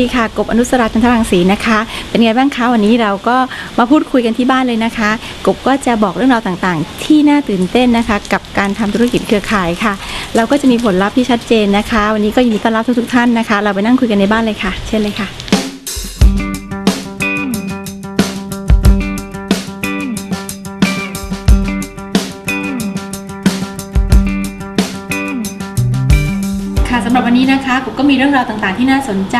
ดีค่ะ กบอนุสราจันทรังสีนะคะ เป็นไงบ้างคะวันนี้เราก็มาพูดคุยกันที่บ้านเลยนะคะ กบก็จะบอกเรื่องราวต่างๆ ที่น่าตื่นเต้นนะคะ กับการทำธุรกิจเครือข่ายค่ะ เราก็จะมีผลลัพธ์ที่ชัดเจนนะคะ วันนี้ก็ยินดีต้อนรับทุกๆท่านนะคะ เราไปนั่งคุยกันในบ้านเลยค่ะ เช่นเลยค่ะ วันนี้นะคะผมก็มีเรื่องราวต่างๆ ที่น่าสนใจ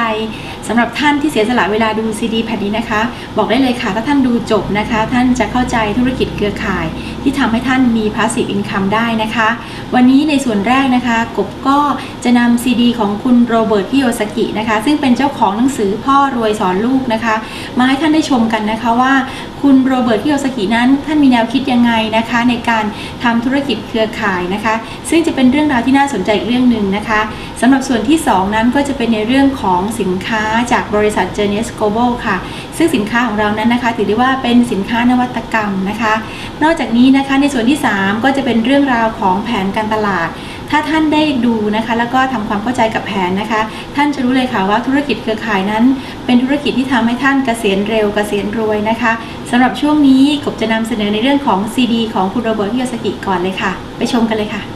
สำหรับท่านที่เสียสละเวลาดูซีดีแผ่นนี้นะคะ บอกได้เลยค่ะ ถ้าท่านดูจบนะคะ ท่านจะเข้าใจธุรกิจเครือข่าย ที่ทำให้ท่านมี passive income ได้นะคะ วันนี้ในส่วนแรกนะคะ กบก็จะนำซีดีของคุณโรเบิร์ตคิโยสกินะคะ ซึ่งเป็นเจ้าของหนังสือพ่อรวยสอนลูกนะคะ มาให้ท่านได้ชมกันนะคะว่า คุณโรเบิร์ตคิโยสกินั้นท่านมีแนวคิดยังไงนะคะ ในการทำธุรกิจเครือข่ายนะคะ ซึ่งจะเป็นเรื่องราวที่น่าสนใจอีกเรื่องหนึ่งนะคะสำหรับส่วนที่ 2 นั้นก็จะเป็นในเรื่องของสินค้าจากบริษัท Journeys Global ค่ะ ซึ่งสินค้าของเรานั้นนะคะถือได้ว่าเป็นสินค้านวัตกรรมนะคะ นอกจากนี้นะคะในส่วนที่ 3 ก็จะเป็นเรื่องราวของแผนการตลาด ถ้าท่านได้ดูนะคะ แล้วก็ทำความเข้าใจกับแผนนะคะ ท่านจะรู้เลยค่ะว่าธุรกิจเครือข่ายนั้น เป็นธุรกิจที่ทำให้ท่านเกษียณเร็วเกษียณรวยนะคะสำหรับช่วงนี้กบจะนำเสนอในเรื่องของ CD ของคุณโรเบิร์ตโยสกิก่อนเลยค่ะ ไปชมกันเลยค่ะ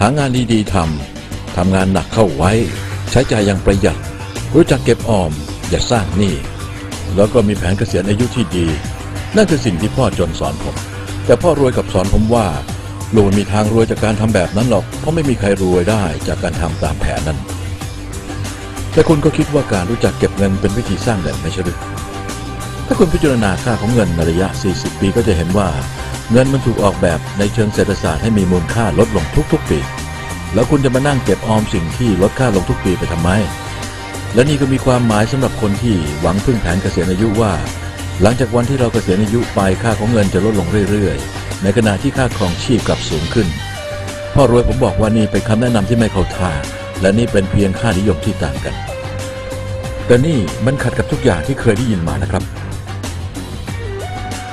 หางานดีๆทำ ทำงานหนักเข้าไว้ ใช้จ่ายอย่างประหยัด รู้จักเก็บออม อย่าสร้างหนี้ แล้วก็มีแผนเกษียณอายุที่ดี นั่นคือสิ่งที่พ่อจนสอนผม แต่พ่อรวยกับสอนผมว่าลูกมีทางรวยจากการทำแบบนั้นหรอก เพราะไม่มีใครรวยได้จากการทำตามแผนนั้น แต่คุณก็คิดว่าการรู้จักเก็บเงินเป็นวิธีสร้างเงินไม่ใช่หรือถ้าคุณพิจารณาค่าของเงินในระยะ 40 ปีก็จะเห็นว่า เงินมันถูกออกแบบในเชิงเศรษฐศาสตร์ให้มีมูลค่าลดลงทุกๆปี แล้วคุณจะมานั่งเก็บออมสิ่งที่ลดค่าลงทุกปีไปทำไม และนี่ก็มีความหมายสำหรับคนที่หวังพึ่งแผนเกษียณอายุว่า หลังจากวันที่เราเกษียณอายุไปค่าของเงินจะลดลงเรื่อยๆ ในขณะที่ค่าครองชีพกลับสูงขึ้น พ่อรวยผมบอกว่านี่เป็นคำแนะนำที่ไม่เข้าท่า และนี่เป็นเพียงค่านิยมที่ต่างกัน แต่นี่มันขัดกับทุกอย่างที่เคยได้ยินมานะครับ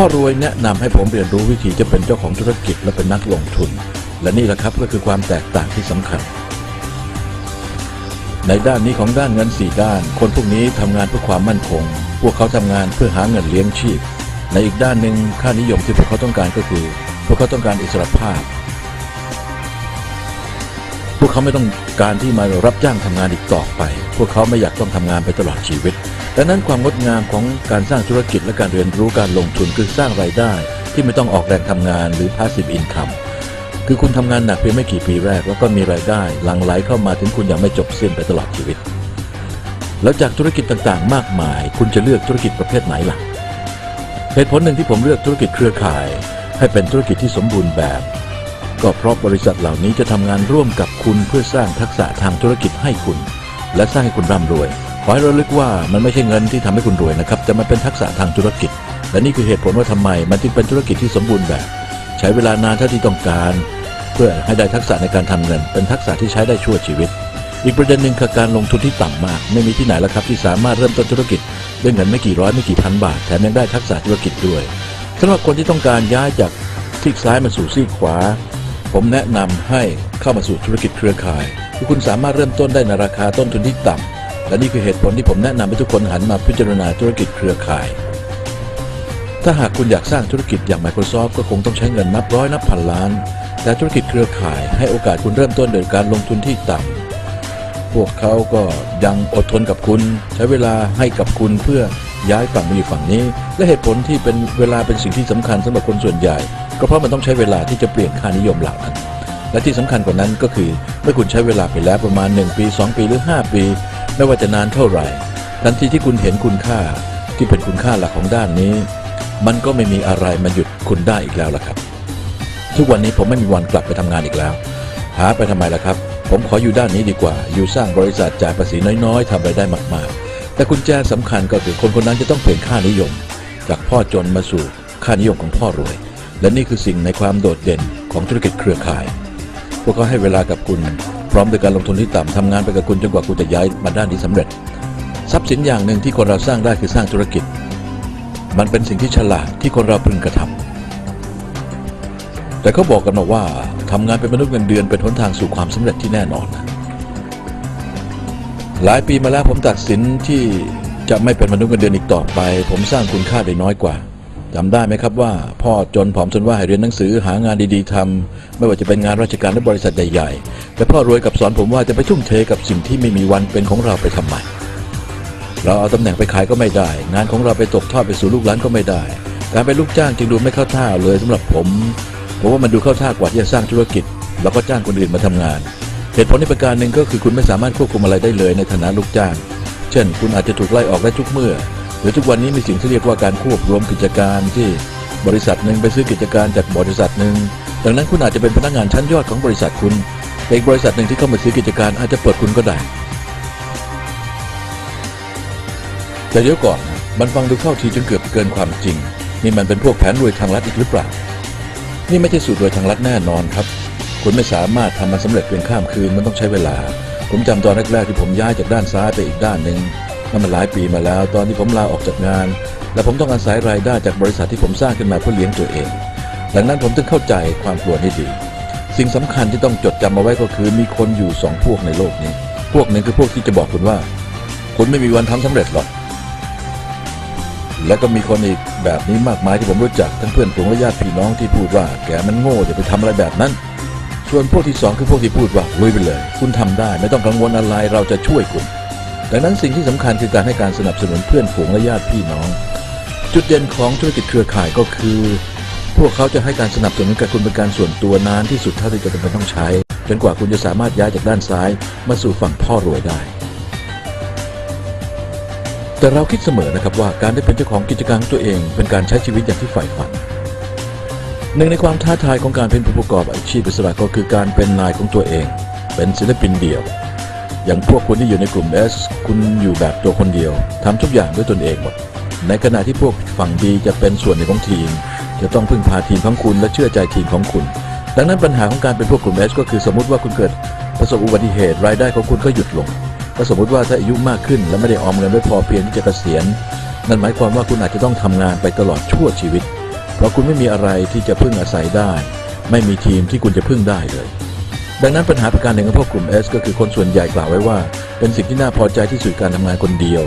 พ่อรวยแนะนำให้ผมเรียนรู้วิธีจะเป็นเจ้าของธุรกิจและเป็นนักลงทุน และนี่แหละครับก็คือความแตกต่างที่สำคัญ ในด้านนี้ของด้านเงินสี่ด้าน คนพวกนี้ทำงานเพื่อความมั่นคง พวกเขาทำงานเพื่อหาเงินเลี้ยงชีพ ในอีกด้านหนึ่งค่านิยมที่พวกเขาต้องการก็คือ พวกเขาต้องการอิสรภาพ พวกเขาไม่ต้องการที่มารับจ้างทำงานอีกต่อไป พวกเขาไม่อยากต้องทำงานไปตลอดชีวิต ดังนั้นความงดงามของการสร้างธุรกิจและการเรียนรู้การลงทุนคือสร้างรายได้ที่ไม่ต้องออกแรงทำงานหรือ passive income คือคุณทำงานหนักเพียงไม่กี่ปีแรก แล้วก็มีรายได้หลั่งไหลเข้ามาถึงคุณอย่างไม่จบสิ้นไปตลอดชีวิต แล้วจากธุรกิจต่างๆ มากมาย คุณจะเลือกธุรกิจประเภทไหนล่ะเหตุผลหนึ่งที่ผมเลือกธุรกิจเครือข่าย ให้เป็นธุรกิจที่สมบูรณ์แบบ ก็เพราะบริษัทเหล่านี้จะทำงานร่วมกับคุณเพื่อสร้างทักษะทางธุรกิจให้คุณ และสร้างให้คุณร่ำรวย ขอให้ระลึกว่ามันไม่ใช่เงินที่ทำให้คุณรวยนะครับ แต่มันเป็นทักษะทางธุรกิจ และนี่คือเหตุผลว่าทำไมมันจึงเป็นธุรกิจที่สมบูรณ์แบบ ใช้เวลานานเท่าที่ต้องการ เพื่อให้ได้ทักษะในการทำเงิน เป็นทักษะที่ใช้ได้ชั่วชีวิต อีกประเด็นหนึ่งคือการลงทุนที่ต่ำมาก ไม่มีที่ไหนแล้วครับที่สามารถเริ่มต้นธุรกิจด้วยเงินไม่กี่ร้อยไม่กี่พันบาทแถมยังได้ทักษะธุรกิจด้วยสำหรับคนที่ต้องการย้ายจากซีกซ้ายมาสู่ซีกขวา ผมแนะนำให้เข้ามาสู่ธุรกิจเครือข่ายที่คุณสามารถเริ่มต้นได้ในราคาต้นทุนที่ต่ำ และนี่คือเหตุผลที่ผมแนะนำให้ทุกคนหันมาพิจารณาธุรกิจเครือข่าย ถ้าหากคุณอยากสร้างธุรกิจอย่าง Microsoft ก็คงต้องใช้เงินนับร้อยนับพันล้าน แต่ธุรกิจเครือข่ายให้โอกาสคุณเริ่มต้นโดยการลงทุนที่ต่ำพวกเขาก็ยังอดทนกับคุณ ใช้เวลาให้กับคุณเพื่อย้ายฝั่งมาอยู่ฝั่งนี้ และเหตุผลที่เป็นเวลาเป็นสิ่งที่สำคัญสำหรับคนส่วนใหญ่ ก็เพราะมันต้องใช้เวลาที่จะเปลี่ยนค่านิยมเหล่านั้น และที่สำคัญกว่านั้นก็คือเมื่อคุณใช้เวลาไปแล้วประมาณ 1 ปี 2 ปีหรือ 5 ปี ไม่ว่าจะนานเท่าไหร่ ทันทีที่คุณเห็นคุณค่าที่เป็นคุณค่าหลักของด้านนี้ มันก็ไม่มีอะไรมาหยุดคุณได้อีกแล้วล่ะครับ ทุกวันนี้ผมไม่มีวันกลับไปทำงานอีกแล้ว หาไปทำไมล่ะครับ ผมขออยู่ด้านนี้ดีกว่า อยู่สร้างบริษัทจ่ายภาษีน้อยๆทำรายได้มากๆ แต่กุญแจสำคัญก็คือคนคนนั้นจะต้องเปลี่ยนค่านิยม จากพ่อจนมาสู่ค่านิยมของพ่อรวย และนี่คือสิ่งในความโดดเด่นของธุรกิจเครือข่ายพวกเขาให้เวลากับคุณ พร้อมด้วยการลงทุนที่ต่ำทำงานไปกับคุณจนกว่าคุณจะย้ายมาด้านนี้สำเร็จ ทรัพย์สินอย่างหนึ่งที่คนเราสร้างได้คือสร้างธุรกิจ มันเป็นสิ่งที่ฉลาดที่คนเราพึงกระทำแต่เขาบอกกันมาว่าทำงานเป็นมนุษย์เงินเดือนเป็นหนทางสู่ความสำเร็จที่แน่นอน หลายปีมาแล้วผมตัดสินที่จะไม่เป็นมนุษย์เงินเดือนอีกต่อไป ผมสร้างคุณค่าได้น้อยกว่า จำได้ไหมครับว่า พ่อจนผอมจนว่าให้เรียนหนังสือหางานดีๆทำไม่ว่าจะเป็นงานราชการหรือบริษัทใหญ่ๆแต่พ่อรวยกับสอนผมว่าจะไปทุ่มเทกับสิ่งที่ไม่มีวันเป็นของเราไปทำไมเราเอาตำแหน่งไปขายก็ไม่ได้ งานของเราไปตกทอดไปสู่ลูกหลานก็ไม่ได้ การเป็นลูกจ้างจึงดูไม่เข้าท่าเลยสำหรับผมผมว่ามันดูเข้าท่ากว่าที่จะสร้างธุรกิจ แล้วก็จ้างคนอื่นมาทำงานเหตุผลในประการหนึ่งก็คือคุณไม่สามารถควบคุมอะไรได้เลยในฐานะลูกจ้าง เช่น คุณอาจจะถูกไล่ออกได้ทุกเมื่อ หรือทุกวันนี้มีสิ่งที่เรียกว่าการควบรวมกิจการที่บริษัทหนึ่งไปซื้อกิจการจากบริษัทหนึ่งดังนั้นคุณอาจจะเป็นพนักงานชั้นยอดของบริษัทคุณแต่อีกบริษัทหนึ่งที่เข้ามาซื้อกิจการอาจจะเปิดคุณก็ได้แต่เดี๋ยวก่อนมันฟังดูเข้าทีจนเกือบเกินความจริง นี่มันเป็นพวกแผนรวยทางลัดอีกหรือเปล่า นี่ไม่ใช่สูตรรวยทางลัดแน่นอนครับ คุณไม่สามารถทำมันสำเร็จเพียงข้ามคืนมันต้องใช้เวลา ผมจำตอนแรกๆที่ผมย้ายจากด้านซ้ายไปอีกด้านหนึ่ง นั่นมันหลายปีมาแล้ว ตอนที่ผมลาออกจากงาน และผมต้องอาศัยรายได้จากบริษัทที่ผมสร้างขึ้นมาเพื่อเลี้ยงตัวเอง ดังนั้นผมจึงเข้าใจความกลัวนี้ดี สิ่งสำคัญที่ต้องจดจำเอาไว้ก็คือมีคนอยู่สองพวกในโลกนี้ พวกหนึ่งคือพวกที่จะบอกคุณว่า คุณไม่มีวันทำสำเร็จหรอก และก็มีคนอีกแบบนี้มากมายที่ผมรู้จักทั้งเพื่อนฝูงและญาติพี่น้องที่พูดว่า แกมันโง่อย่าไปทำอะไรแบบนั้นส่วนพวกที่สองคือพวกที่พูดว่าลุยไปเลย คุณทำได้ไม่ต้องกังวลอะไรเราจะช่วยคุณ ดังนั้นสิ่งที่สำคัญคือการให้การสนับสนุนเพื่อนฝูงและญาติพี่น้อง จุดเด่นของธุรกิจเครือข่ายก็คือ พวกเขาจะให้การสนับสนุนกับคุณเป็นการส่วนตัวนานที่สุดเท่าที่จะเป็นต้องใช้ จนกว่าคุณจะสามารถย้ายจากด้านซ้าย มาสู่ฝั่งพ่อรวยได้ แต่เราคิดเสมอนะครับว่าการได้เป็นเจ้าของกิจการของตัวเอง เป็นการใช้ชีวิตอย่างที่ใฝ่ฝันหนึ่งในความท้าทายของการเป็นผู้ประกอบอาชีพอิสระก็คือการเป็นนายของตัวเอง เป็นศิลปินเดี่ยว อย่างพวกคุณที่อยู่ในกลุ่ม S คุณอยู่แบบตัวคนเดียวทำทุกอย่างด้วยตนเองหมด ในขณะที่พวกฝั่งดีจะเป็นส่วนหนึ่งของทีม จะต้องพึ่งพาทีมของคุณและเชื่อใจทีมของคุณ ดังนั้นปัญหาของการเป็นพวกกลุ่ม S ก็คือสมมติว่าคุณเกิดประสบอุบัติเหตุรายได้ของคุณก็หยุดลงก็สมมติว่าถ้าอายุมากขึ้นและไม่ได้ออมเงินไว้พอเพียงที่จะเกษียณนั่นหมายความว่าคุณอาจจะต้องทำงานไปตลอดชั่วชีวิต เพราะคุณไม่มีอะไรที่จะพึ่งอาศัยได้ ไม่มีทีมที่คุณจะพึ่งได้เลย ดังนั้นปัญหาประการหนึ่งของพวกกลุ่ม S ก็คือคนส่วนใหญ่กล่าวไว้ว่า เป็นสิ่งที่น่าพอใจที่สุดการทำงานคนเดียว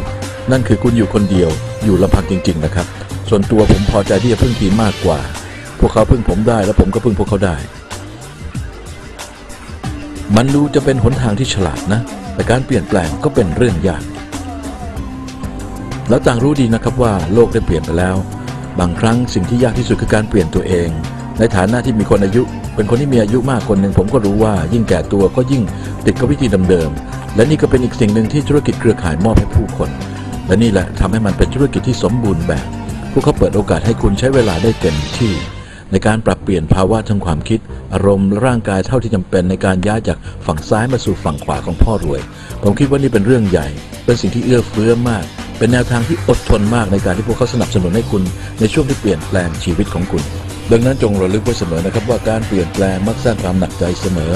นั่นคือคุณอยู่คนเดียว อยู่ลำพังจริง ๆ นะครับ ส่วนตัวผมพอใจที่จะพึ่งทีมมากกว่า พวกเขาพึ่งผมได้และผมก็พึ่งพวกเขาได้ มันดูจะเป็นหนทางที่ฉลาดนะ แต่การเปลี่ยนแปลงก็เป็นเรื่องยาก แล้วต่างรู้ดีนะครับว่าโลกได้เปลี่ยนไปแล้ว บางครั้งสิ่งที่ยากที่สุดคือการเปลี่ยนตัวเอง ในฐานะที่มีคนอายุ เป็นคนที่มีอายุมากคนหนึ่งผมก็รู้ว่ายิ่งแก่ตัวก็ยิ่งติดกับวิธีเดิมๆและนี่ก็เป็นอีกสิ่งหนึ่งที่ธุรกิจเครือข่ายมอบให้ผู้คน และนี่แหละทำให้มันเป็นธุรกิจที่สมบูรณ์แบบ พวกเขาเปิดโอกาสให้คุณใช้เวลาได้เต็มที่ ในการปรับเปลี่ยนภาวะทางความคิด อารมณ์ร่างกายเท่าที่จำเป็นในการย้ายจากฝั่งซ้ายมาสู่ฝั่งขวาของพ่อรวย ผมคิดว่านี่เป็นเรื่องใหญ่ เป็นสิ่งที่เอื้อเฟื้อมาก เป็นแนวทางที่อดทนมากในการที่พวกเขาสนับสนุนให้คุณในช่วงที่เปลี่ยนแปลงชีวิตของคุณ ดังนั้นจงระลึกไว้เสมอนะครับว่าการเปลี่ยนแปลงมักสร้างความหนักใจเสมอ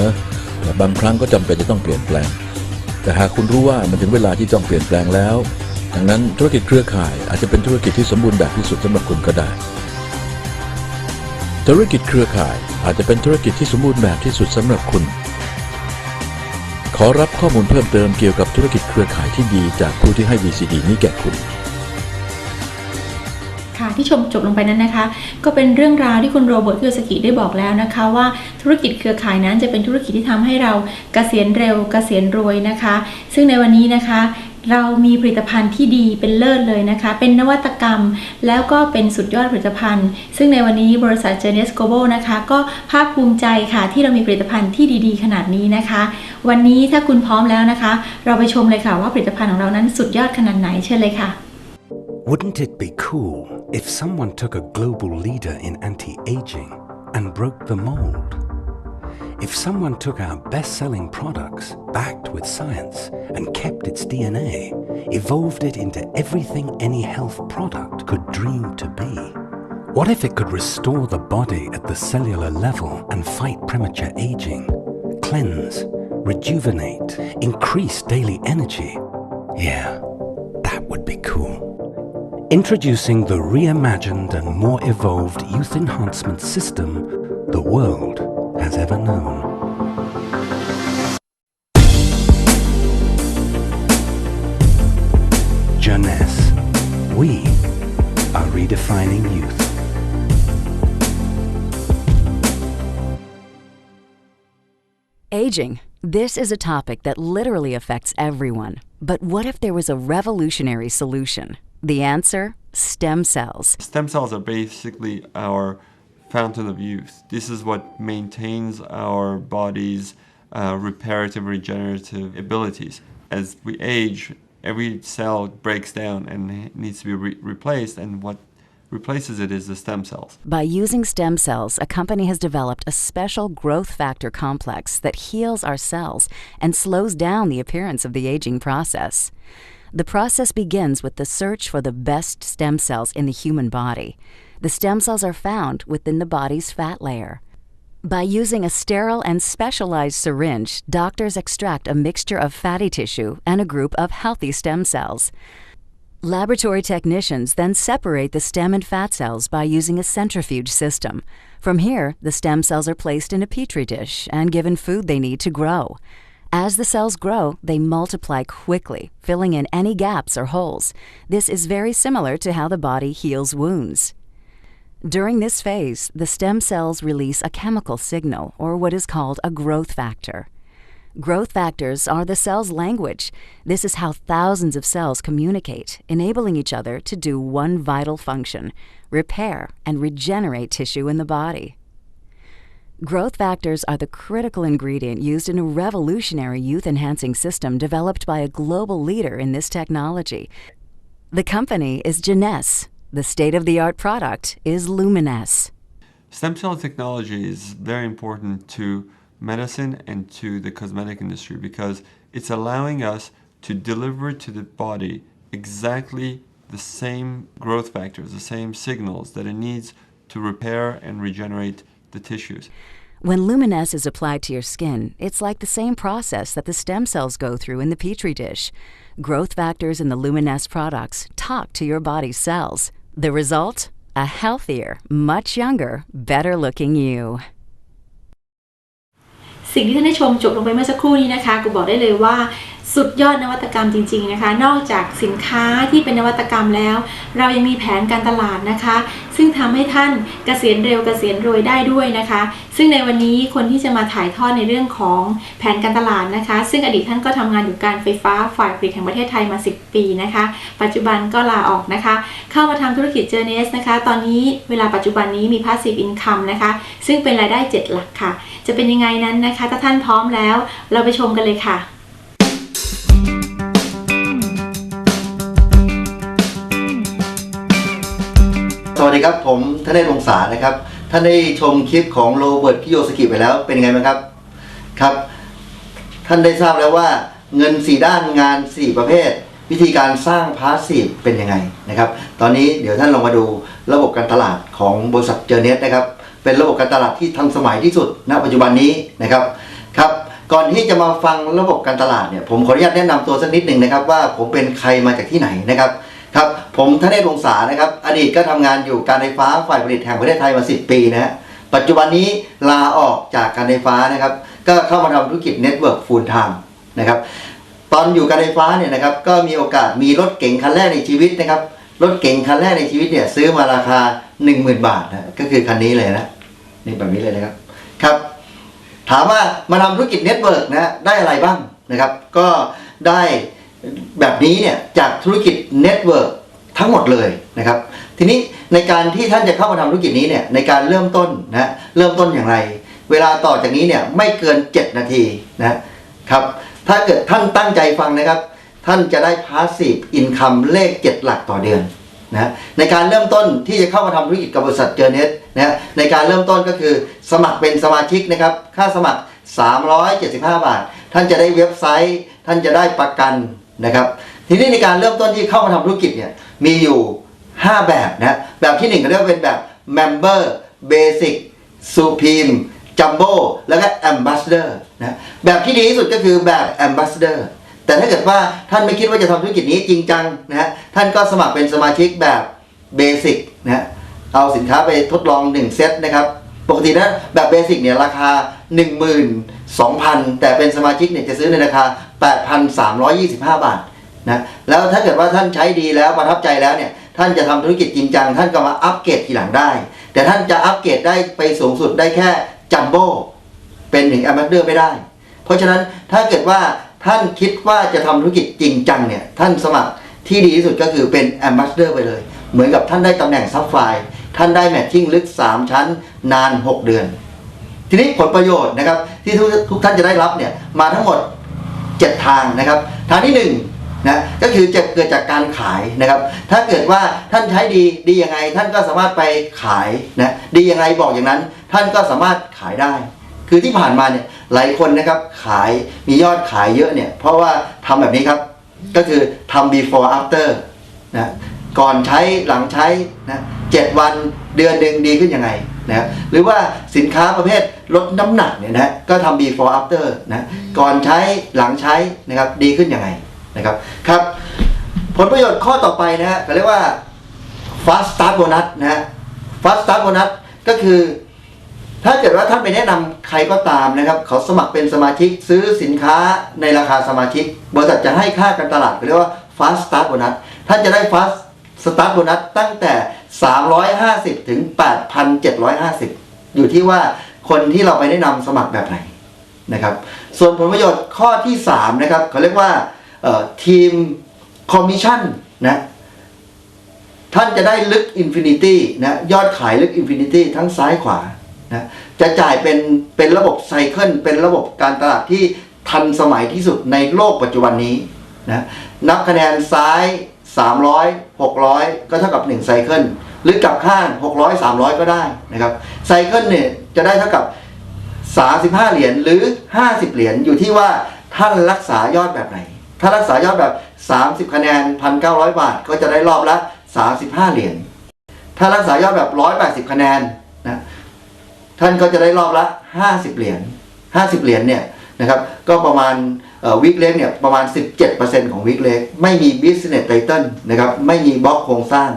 แต่บางครั้งก็จำเป็นจะต้องเปลี่ยนแปลง แต่หากคุณรู้ว่ามันถึงเวลาที่ต้องเปลี่ยนแปลงแล้วดังนั้นธุรกิจเครือข่ายอาจจะเป็นธุรกิจที่สมบูรณ์แบบที่สุดสำหรับคุณก็ได้ ธุรกิจเครือข่ายอาจจะเป็นธุรกิจที่สมบูรณ์แบบที่สุดสำหรับคุณ ขอรับข้อมูลเพิ่มเติมเกี่ยวกับธุรกิจเครือข่ายที่ดีจากผู้ที่ให้ VCD นี้แก่คุณ ค่ะที่ชมจบลงไปนั้นนะคะ ก็เป็นเรื่องราวที่คุณโรเบิร์ตคิโยสกิได้บอกแล้วนะคะ ว่าธุรกิจเครือข่ายนั้นจะเป็นธุรกิจที่ทำให้เราเกษียณเร็วเกษียณรวยนะคะ ซึ่งในวันนี้นะคะ เรามีผลิตภัณฑ์ที่ดีเป็นเลิศเลยนะคะ เป็นนวัตกรรม แล้วก็เป็นสุดยอดผลิตภัณฑ์ ซึ่งในวันนี้บริษัท j e n e s Global นะคะ ก็ภาคภูมิใจค่ะ ที่เรามีผลิตภัณฑ์ที่ดีๆ ขนาดนี้นะคะ วันนี้ถ้าคุณพร้อมแล้วนะคะ เราไปชมเลยค่ะว่าผลิตภัณฑ์ของเรานั้นสุดยอดขนาดไหนเชิญเลยค่ะ Wouldn't it be cool if someone took a global leader in anti aging and broke the mold? If someone took our best selling products, backed with science, and kept its DNA, evolved it into everything any health product could dream to be? What if it could restore the body at the cellular level and fight premature aging, cleanse, rejuvenate, increase daily energy? Yeah, that would be cool. Introducing the reimagined and more evolved youth enhancement system the world has ever known. Jeunesse. We are redefining youth. Aging. This is a topic that literally affects everyone. But what if there was a revolutionary solution? The answer? Stem cells. Stem cells are basically our fountain of youth. This is what maintains our body's uh, reparative, regenerative abilities. As we age, every cell breaks down and needs to be re- replaced, and what replaces it is the stem cells. By using stem cells, a company has developed a special growth factor complex that heals our cells and slows down the appearance of the aging process. The process begins with the search for the best stem cells in the human body. The stem cells are found within the body's fat layer. By using a sterile and specialized syringe, doctors extract a mixture of fatty tissue and a group of healthy stem cells. Laboratory technicians then separate the stem and fat cells by using a centrifuge system. From here, the stem cells are placed in a petri dish and given food they need to grow. As the cells grow, they multiply quickly, filling in any gaps or holes. This is very similar to how the body heals wounds. During this phase, the stem cells release a chemical signal, or what is called a growth factor. Growth factors are the cell's language. This is how thousands of cells communicate, enabling each other to do one vital function repair and regenerate tissue in the body. Growth factors are the critical ingredient used in a revolutionary youth enhancing system developed by a global leader in this technology. The company is Genes. The state of the art product is Lumines. Stem cell technology is very important to medicine and to the cosmetic industry because it's allowing us to deliver to the body exactly the same growth factors, the same signals that it needs to repair and regenerate the tissues. When Lumines is applied to your skin, it's like the same process that the stem cells go through in the petri dish. Growth factors in the Lumines products talk to your body's cells. The result? A healthier, much younger, better looking you. สิ่งที่ท่านได้ชมจบลงไปเมื่อสักครู่นี้นะคะกูบอกได้เลยว่า สุดยอดนวัตกรรมจริง ๆนะคะ นอกจากสินค้าที่เป็นนวัตกรรมแล้ว เรายังมีแผนการตลาดนะคะ ซึ่งทำให้ท่านเกษียณเร็วเกษียณรวยได้ด้วยนะคะ ซึ่งในวันนี้คนที่จะมาถ่ายทอดในเรื่องของแผนการตลาดนะคะ ซึ่งอดีตท่านก็ทำงานอยู่การไฟฟ้าฝ่ายผลิตแห่งประเทศไทยมา 10 ปีนะคะ ปัจจุบันก็ลาออกนะคะ เข้ามาทำธุรกิจเจเนสนะคะ ตอนนี้เวลาปัจจุบันนี้มี passive income นะคะ ซึ่งเป็นรายได้ 7 หลักค่ะ จะเป็นยังไงนั้นนะคะ ถ้าท่านพร้อมแล้ว เราไปชมกันเลยค่ะ วัสดีครับผมธเนศวงศานะครับท่านได้ชมคลิปของโรเบิร์ตคิโยสกิไปแล้วเป็นยังไงบ้างครับครับ ท่านได้ทราบแล้วว่าเงิน 4 ด้านงาน 4 ประเภท วิธีการสร้างพาสซีฟเป็นยังไงนะครับ ตอนนี้เดี๋ยวท่านลองมาดูระบบการตลาดของบริษัทเจอเน็ตนะครับ เป็นระบบการตลาดที่ทันสมัยที่สุดณปัจจุบันนี้นะครับครับก่อนที่จะมาฟังระบบการตลาดเนี่ยผมขออนุญาตแนะนำตัวสักนิดหนึ่งนะครับ ว่าผมเป็นใครมาจากที่ไหนนะครับ ครับผมธเนศวงศานะครับ อดีตก็ทำงานอยู่การไฟฟ้าฝ่ายผลิตแห่งประเทศไทยมา 10 ปีนะฮะปัจจุบันนี้ลาออกจากการไฟฟ้านะครับ ก็เข้ามาทำธุรกิจเน็ตเวิร์กฟูลไทม์นะครับ ตอนอยู่การไฟฟ้าเนี่ยนะครับ ก็มีโอกาสมีรถเก๋งคันแรกในชีวิตนะครับ รถเก๋งคันแรกในชีวิตเนี่ยซื้อมาราคา 10,000 บาทนะก็คือคันนี้เลยนะนี่แบบนี้เลยนะครับครับ ถามว่ามาทำธุรกิจเน็ตเวิร์กนะได้อะไรบ้างนะครับ ก็ได้ แบบนี้เนี่ยจากธุรกิจเน็ตเวิร์กทั้งหมดเลยนะครับ ทีนี้ในการที่ท่านจะเข้ามาทำธุรกิจนี้เนี่ยในการเริ่มต้นนะเริ่มต้นอย่างไร เวลาต่อจากนี้เนี่ยไม่เกิน 7 นาทีนะครับถ้าเกิดท่านตั้งใจฟังนะครับ ท่านจะได้พาสซีฟอินคัมเลข 7 หลักต่อเดือนนะในการเริ่มต้นที่จะเข้ามาทำธุรกิจกับบริษัทเจอเน็ตนะในการเริ่มต้นก็คือสมัครเป็นสมาชิกนะครับ ค่าสมัคร 375 บาท ท่านจะได้เว็บไซต์ ท่านจะได้ประกัน นะครับทีนี้ในการเริ่มต้นที่เข้ามาทำธุรกิจเนี่ยมีอยู่ 5 แบบนะแบบที่ 1 ก็เรียกว่าเป็นแบบ Member Basic Supreme Jumbo แล้วก็ Ambassador นะแบบที่ดีที่สุดก็คือแบบ Ambassador แต่ถ้าเกิดว่าท่านไม่คิดว่าจะทำธุรกิจนี้จริงจังนะฮะท่านก็สมัครเป็นสมาชิกแบบเบสิกนะฮะเอาสินค้าไปทดลอง 1 เซตนะครับปกตินะแบบเบสิกเนี่ยราคา 12,000 แต่เป็นสมาชิกเนี่ยจะซื้อในราคา 8,325 บาทนะแล้วถ้าเกิดว่าท่านใช้ดีแล้วประทับใจแล้วเนี่ยท่านจะทำธุรกิจจริงจังท่านก็มาอัปเกรดทีหลังได้ แต่ท่านจะอัปเกรดได้ไปสูงสุดได้แค่จัมโบ้เป็นถึงแอมบาสเดอร์ไม่ได้ เพราะฉะนั้นถ้าเกิดว่าท่านคิดว่าจะทำธุรกิจจริงจังเนี่ยท่านสมัครที่ดีที่สุดก็คือเป็นแอมบาสเดอร์ไปเลย เหมือนกับท่านได้ตำแหน่งซับไฟล์ท่านได้แมทชิ่งลึก 3 ชั้นนาน 6 เดือน ทีนี้ผลประโยชน์นะครับที่ทุกทุกท่านจะได้รับเนี่ยมาทั้งหมด 7 ทางนะครับ ทางที่นะก็คือจะเกิดจากการขายนะครับ ถ้าเกิดว่าท่านใช้ดีดียังไง ท่านก็สามารถไปขายนะดียังไงบอกอย่างนั้น ท่านก็สามารถขายได้ คือที่ผ่านมาเนี่ยหลายคนนะครับขายมียอดขายเยอะเนี่ยเพราะว่าทำแบบนี้ครับก็คือทำ before after นะก่อนใช้หลังใช้นะเจ็ดวันเดือนหนึ่งดีขึ้นยังไง นะหรือว่าสินค้าประเภทลดน้ำหนักเนี่ยนะก็ทำ before after นะก่อนใช้หลังใช้นะครับดีขึ้นยังไงนะครับครับ ผลประโยชน์ข้อต่อไปนะฮะเขาเรียกว่า fast start bonus นะฮะ fast start bonus ก็คือ ถ้าเกิดว่าท่านไปแนะนำใครก็ตามนะครับเขาสมัครเป็นสมาชิกซื้อสินค้าในราคาสมาชิก บริษัทจะให้ค่าการตลาดเรียกว่า fast start bonus ท่านจะได้ fast start bonus ตั้งแต่ 350 ถึง 8,750 อยู่ที่ว่าคนที่เราไปแนะนำสมัครแบบไหนนะครับ ส่วนผลประโยชน์ข้อที่ 3 นะครับเขาเรียกว่าทีมคอมมิชชั่นนะท่านจะได้ลึกอินฟินิตี้นะยอดขายลึกอินฟินิตี้ทั้งซ้ายขวานะจะจ่ายเป็นเป็นระบบไซเคิลเป็นระบบการตลาดที่ทันสมัยที่สุดในโลกปัจจุบันนี้นะนับคะแนนซ้าย 300 600 ก็เท่ากับ 1 ไซเคิล หรือกลับข้าง 600 300 ก็ได้นะครับไซเคิลเนี่ยจะได้เท่ากับ 35 เหรียญหรือ 50 เหรียญอยู่ที่ว่าท่านรักษายอดแบบไหน ถ้ารักษายอดแบบ 30 คะแนน 1,900 บาท ก็จะได้รอบละ 35 เหรียญถ้ารักษายอดแบบ 180 คะแนนนะท่านก็จะได้รอบละ 50 เหรียญ50 เหรียญเนี่ยนะครับก็ประมาณวิกเล็กเนี่ยประมาณ 17%ของวิกเล็กไม่มี business title นะครับไม่มีบล็อกโครงสร้าง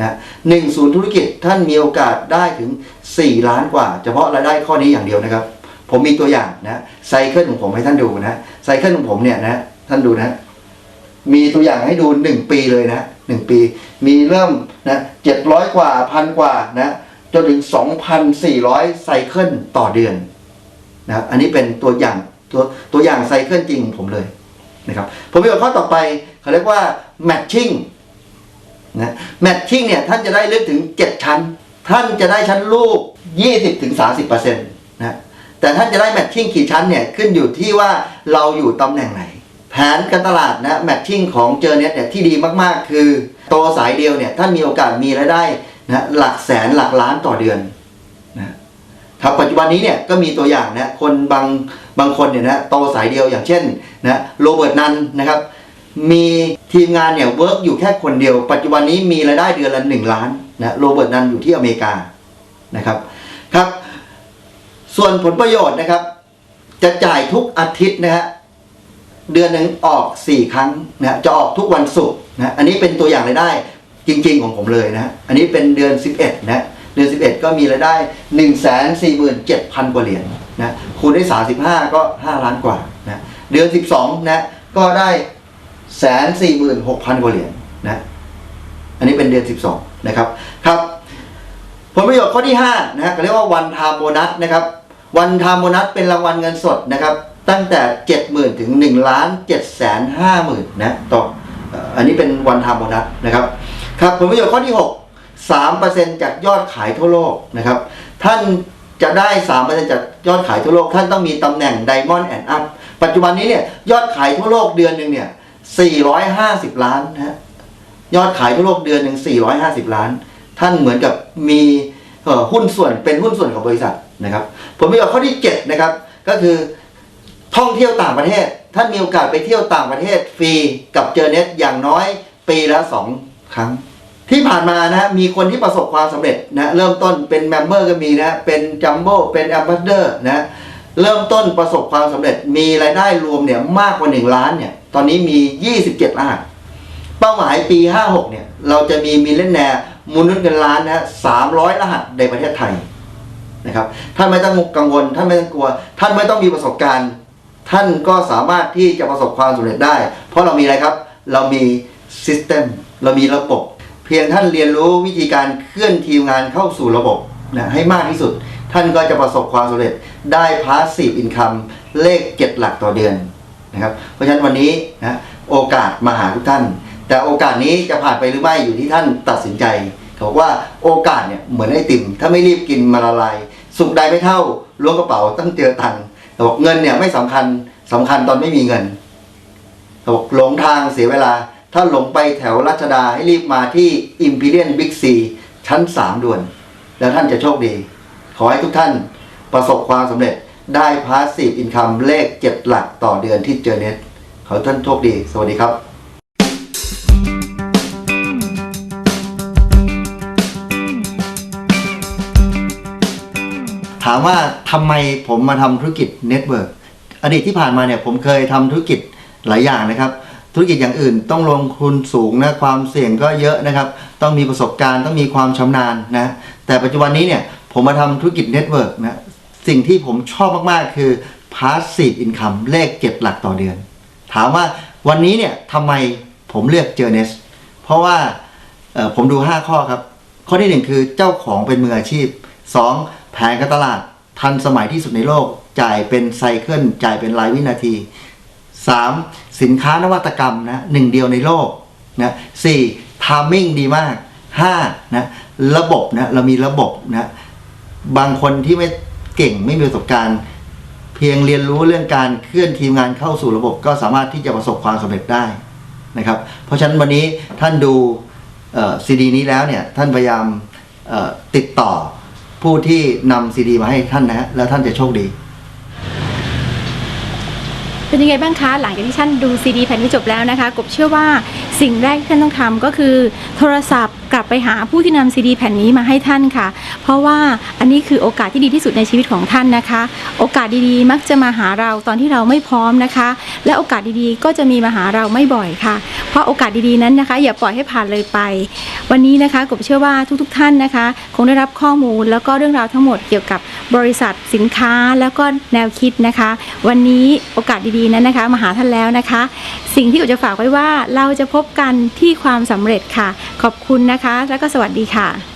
นะหนึ่งศูนย์ธุรกิจท่านมีโอกาสได้ถึง 4 ล้านกว่า เฉพาะรายได้ข้อนี้อย่างเดียวนะครับ ผมมีตัวอย่างนะไซเคิลของผมให้ท่านดูนะไซเคิลของผมเนี่ยนะท่านดูนะ มีตัวอย่างให้ดูหนึ่งปีเลยนะหนึ่งปี มีเริ่มนะเจ็ดร้อยกว่าพันกว่านะจนถึงสองพันสี่ร้อยไซเคิลต่อเดือนนะครับอันนี้เป็นตัวอย่างตัวตัวอย่างไซเคิลจริงของผมเลยนะครับผมมีข้อต่อไปเขาเรียกว่า matching นะ matching เนี่ยท่านจะได้ลึกถึง 7 ชั้น ท่านจะได้ชั้นลูก 20ถึง30%นะแต่ท่านจะได้ matching กี่ชั้นเนี่ยขึ้นอยู่ที่ว่าเราอยู่ตำแหน่งไหน แผนการตลาดนะแมทชิ่งของเจอเน็ตเนี่ยที่ดีมากๆ คือโตสายเดียวเนี่ยท่านมีโอกาสมีรายได้นะหลักแสนหลักล้านต่อเดือนนะครับปัจจุบันนี้เนี่ยก็มีตัวอย่างนะคนบางบางคนเนี่ยนะโตสายเดียวอย่างเช่นนะโรเบิร์ตนันนะครับ มีทีมงานเนี่ยเวิร์กอยู่แค่คนเดียว ปัจจุบันนี้มีรายได้เดือนละหนึ่งล้านนะโรเบิร์ตนันอยู่ที่อเมริกานะครับครับ ส่วนผลประโยชน์นะครับ จะจ่ายทุกอาทิตย์นะฮะเดือนหนึ่งออก 4 ครั้งนะจะออกทุกวันศุกร์นะอันนี้เป็นตัวอย่างรายได้จริง ๆ ของผมเลยนะอันนี้เป็นเดือน 11นะเดือน 11 ก็มีรายได้ 1 4 7 0 0 0 กว่าเหรียญนะคูณได้ 35 ก็ 5 ล้านกว่านะเดือน 12นะก็ได้ แสนสี่หมื่นหกพันกว่าเหรียญนะ อันนี้เป็นเดือน12นะครับครับ ผลประโยชน์ข้อที่5นะฮะเขาเรียกว่าวันทามโบนัสนะครับ วันทามโบนัสเป็นรางวัลเงินสดนะครับ ตั้งแต่70,000ถึง1ล้าน7แสน50,000นนะต่ออันนี้เป็นวันทามโบนัสนะครับ ครับผลประโยชน์ข้อที่6 3%จากยอดขายทั่วโลกนะครับ ท่านจะได้3%จากยอดขายทั่วโลก ท่านต้องมีตำแหน่ง Diamond and Up ปัจจุบันนี้เนี่ยยอดขายทั่วโลกเดือนหนึ่งเนี่ย 450 ล้านนะฮะยอดขายทั่วโลกเดือนหนึ่ง450 ล้าน ท่านเหมือนกับมีหุ้นส่วนเป็นหุ้นส่วนของบริษัทนะครับผมมีข้อที่7นะครับก็คือท่องเที่ยวต่างประเทศ ท่านมีโอกาสไปเที่ยวต่างประเทศฟรีกับเจอเน็ตอย่างน้อยปีละ 2 ครั้ง ที่ผ่านมานะมีคนที่ประสบความสำเร็จนะเริ่มต้นเป็นเมมเบอร์ก็มีนะเป็นจัมโบ้เป็นแอมบ s สเดอร์นะ เริ่มต้นประสบความสำเร็จมีรายได้รวมเนี่ยมากกว่า 1 ล้านเนี่ย ตอนนี้มี 27รหัสเป้าหมายปี 56 เนี่ย เราจะมีมิเลนแนร์มูลนุษย์เงินล้านนะฮะ300รหัสในประเทศไทยนะครับท่านไม่ต้องกังวลท่านไม่ต้องกลัว ท่านไม่ต้องมีประสบการณ์ ท่านก็สามารถที่จะประสบความสำเร็จได้ เพราะเรามีอะไรครับ เรามีซิสเต็มเรามีระบบ เพียงท่านเรียนรู้วิธีการเคลื่อนทีมงานเข้าสู่ระบบนะให้มากที่สุด ท่านก็จะประสบความสำเร็จได้พาสซีฟอินคัมเลขเจ็ดหลักต่อเดือนนะครับ เพราะฉะนั้นวันนี้นะโอกาสมาหาทุกท่าน แต่โอกาสนี้จะผ่านไปหรือไม่อยู่ที่ท่านตัดสินใจเขาบอกว่าโอกาสเนี่ยเหมือนไอติม ถ้าไม่รีบกินมาละลายสุขใดไม่เท่าล้วงกระเป๋าต้องเจอตังค์แต่บอกเงินเนี่ยไม่สำคัญสำคัญตอนไม่มีเงินบอกหลงทางเสียเวลา ถ้าหลงไปแถวรัชดาให้รีบมาที่ Imperial Big C ชั้น 3 ด่วน แล้วท่านจะโชคดี ขอให้ทุกท่านประสบความสำเร็จได้พาสซีฟอินคัมเลข 7 หลักต่อเดือนที่เจอเน็ตขอให้ท่านโชคดี สวัสดีครับถามว่าทำไมผมมาทำธุรกิจเน็ตเวิร์กอดีตที่ผ่านมาเนี่ยผมเคยทำธุรกิจหลายอย่างนะครับ ธุรกิจอย่างอื่นต้องลงทุนสูงนะความเสี่ยงก็เยอะนะครับ ต้องมีประสบการณ์ต้องมีความชำนาญนะแต่ปัจจุบันนี้เนี่ย ผมมาทำธุรกิจเน็ตเวิร์กนะ สิ่งที่ผมชอบมาก ๆ คือ passive income เลขเก็บหลักต่อเดือน ถามว่าวันนี้เนี่ยทำไมผมเลือกเจอเนสเพราะว่าผมดู 5 ข้อครับ ข้อที่ 1 คือเจ้าของเป็นมืออาชีพ 2. แผนการตลาดทันสมัยที่สุดในโลก จ่ายเป็นไซเคิลจ่ายเป็นรายวินาที 3. สินค้านวัตกรรมนะหนึ่งเดียวในโลกนะสี่ทามมิ่งดีมาก 5. นะระบบนะเรามีระบบนะ บางคนที่ไม่เก่งไม่มีประสบการณ์ เพียงเรียนรู้เรื่องการเคลื่อนทีมงานเข้าสู่ระบบ ก็สามารถที่จะประสบความสำเร็จได้นะครับ เพราะฉะนั้นวันนี้ท่านดูซีดีนี้แล้วเนี่ยท่านพยายามติดต่อผู้ที่นำซีดีมาให้ท่านนะฮะแล้วท่านจะโชคดี เป็นยังไงบ้างคะหลังจากที่ท่านดูซีดีแผ่นนี้จบแล้วนะคะ กบเชื่อว่าสิ่งแรกที่ท่านต้องทำก็คือโทรศัพท์กลับไปหาผู้ที่นำซีดีแผ่นนี้มาให้ท่านค่ะ เพราะว่าอันนี้คือโอกาสที่ดีที่สุดในชีวิตของท่านนะคะ โอกาสดีๆ มักจะมาหาเราตอนที่เราไม่พร้อมนะคะ และโอกาสดีๆ ก็จะมีมาหาเราไม่บ่อยค่ะ เพราะโอกาสดีๆนั้นนะคะ อย่าปล่อยให้ผ่านเลยไป วันนี้นะคะกบเชื่อว่าทุกๆท่านนะคะ คงได้รับข้อมูลแล้วก็เรื่องราวทั้งหมดเกี่ยวกับบริษัทสินค้าแล้วก็แนวคิดนะคะ วันนี้โอกาสดีๆนั้นนะคะมาหาท่านแล้วนะคะ สิ่งที่กบจะฝากไว้ว่าเราจะพบกันที่ความสำเร็จค่ะ ขอบคุณนะนะคะ แล้วก็สวัสดีค่ะ